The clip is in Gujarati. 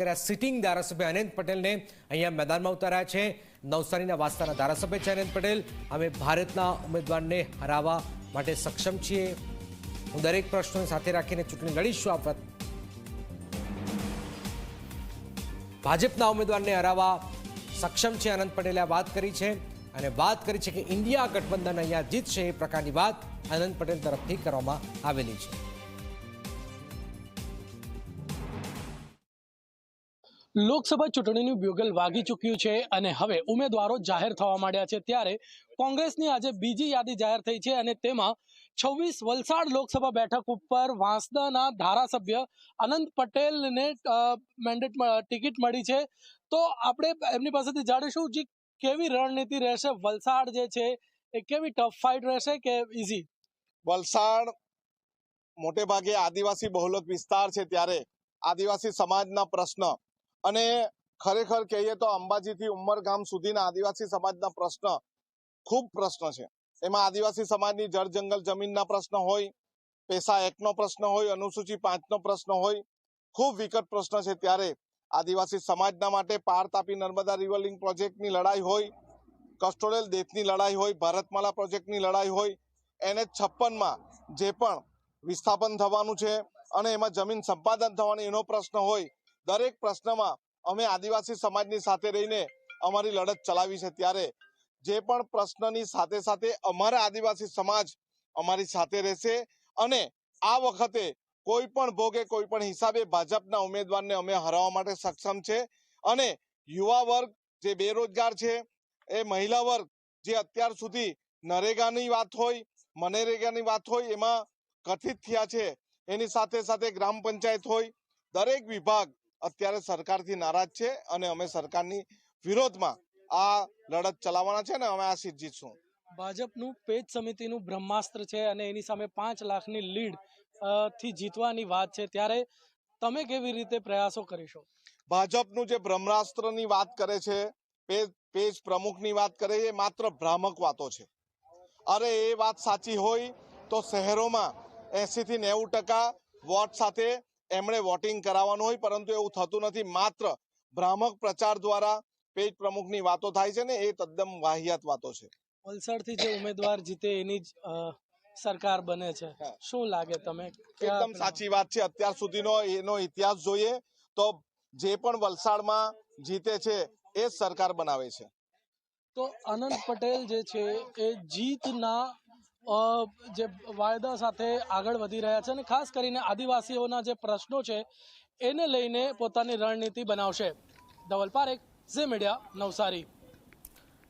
કર્યા સિટિંગ ધારાસભ્ય અનંત પટેલને અહીંયા મેદાનમાં ઉતાર્યા છે. નવસારીના વાસ્તાના ધારાસભ્ય છે અનંત પટેલ. અમે ભારતના ઉમેદવારને હરાવવા માટે સક્ષમ છીએ. હું દરેક પ્રશ્નોને સાથે રાખીને ચૂંટણી લડીશું આ ભાજપના ઉમેદવારને હરાવવા સક્ષમ છે અનંત પટેલે વાત કરી છે. અને વાત કરી છે કે ઇન્ડિયા ગઠબંધન અહીંયા જીતશે એ પ્રકારની વાત અનંત પટેલ તરફથી કરવામાં આવેલી છે. લોકસભા ચૂંટણીનું બ્યુગલ વાગી ચૂક્યું છે અને હવે ઉમેદવારો જાહેર થવા માંડ્યા છે ત્યારે કોંગ્રેસની આજે બીજી યાદી જાહેર થઈ છે અને તેમાં છવ્વીસ વલસાડ લોકસભા બેઠક ઉપર વાંસદાના ધારાસભ્ય અનંત પટેલને મેન્ડેટ ટિકિટ મળી છે. તો આપણે એમની પાસેથી જાણીશું જે કેવી રણનીતિ રહેશે? વલસાડ જે છે એ કેવી ટફ ફાઇટ રહેશે કે ઇઝી વલસાડ મોટે ભાગે આદિવાસી બહુલક વિસ્તાર છે ત્યારે આદિવાસી સમાજના પ્રશ્ન અને ખરેખર કહીએ તો અંબાજીથી ઉમરગામ સુધીના આદિવાસી સમાજના પ્રશ્ન ખૂબ પ્રશ્ન છે. એમાં આદિવાસી સમાજની જળ જંગલ જમીનના પ્રશ્ન હોય પેશા એકનો પ્રશ્ન હોય, અનુસૂચિ પાંચનો પ્રશ્ન હોય, ખૂબ વિકટ પ્રશ્ન છે. ત્યારે આદિવાસી સમાજના માટે પાર તાપી નર્મદા રિવરલિંગ પ્રોજેક્ટની લડાઈ હોય કસ્ટોડિયલ દેશની લડાઈ હોય, ભારતમાલા પ્રોજેક્ટની લડાઈ હોય, એને છપ્પનમાં જે પણ વિસ્થાપન થવાનું છે અને એમાં જમીન સંપાદન થવાની એનો પ્રશ્ન હોય દરેક પ્રશ્નમાં અમે આદિવાસી સમાજની સાથે રહીને અમારી લડત ચલાવી છે ત્યારે જે પણ પ્રશ્નની સાથે સાથે અમારા આદિવાસી સમાજ અમારી સાથે રહેશે અને આ વખતે કોઈ પણ ભોગે, કોઈ પણ હિસાબે ભાજપના ઉમેદવારને અમે હરાવવા માટે સક્ષમ છે અને યુવા વર્ગ જે બેરોજગાર છે, એ મહિલા વર્ગ જે અત્યાર સુધી નરેગાની વાત હોય, મનરેગાની વાત હોય, એમાં કથિત થયા છે. એની સાથે સાથે ગ્રામ પંચાયત હોય, દરેક વિભાગ અત્યારે સરકારથી નારાજ છે અને અમે સરકારની વિરોધમાં આ લડત ચલાવવાના છે ને અમે આ સીટ જીતશું. ભાજપનું પેજ સમિતિનું બ્રહ્માસ્ત્ર છે અને એની સામે પાંચ લાખની લીડથી જીતવાની વાત છે. ત્યારે તમે કેવી રીતે પ્રયાસો કરીશો? ભાજપનું જે બ્રહ્માસ્ત્રની વાત કરે છે પેજ પેજ પ્રમુખની વાત કરે એ માત્ર ભ્રામક વાતો છે. અરે એ વાત સાચી હોય તો શહેરોમાં એસી થી નેવું ટકા વોટ સાથે એમણે વોટિંગ કરાવવાનું હોય પરંતુ એવું થતું નથી. માત્ર ભ્રામક પ્રચાર દ્વારા પેજ પ્રમુખની વાતો થાય છે ને એ તદ્દન વાહિયાત વાતો છે. વલસાડથી જે ઉમેદવાર જીતે એની જ સરકાર બને છે. શું લાગે તમે? એકદમ સાચી વાત છે. અત્યાર સુધીનો એનો ઇતિહાસ જોઈએ તો જે પણ વલસાડમાં જીતે છે એ સરકાર બનાવે છે. તો અનંત પટેલ જે છે એ જીતના જે વાયદા સાથે આગળ વધી રહ્યા છે અને ખાસ કરીને આદિવાસીઓના જે પ્રશ્નો છે, એને લઈને પોતાની રણનીતિ બનાવશે. Dhaval Parekh, Zee Media, Navsari.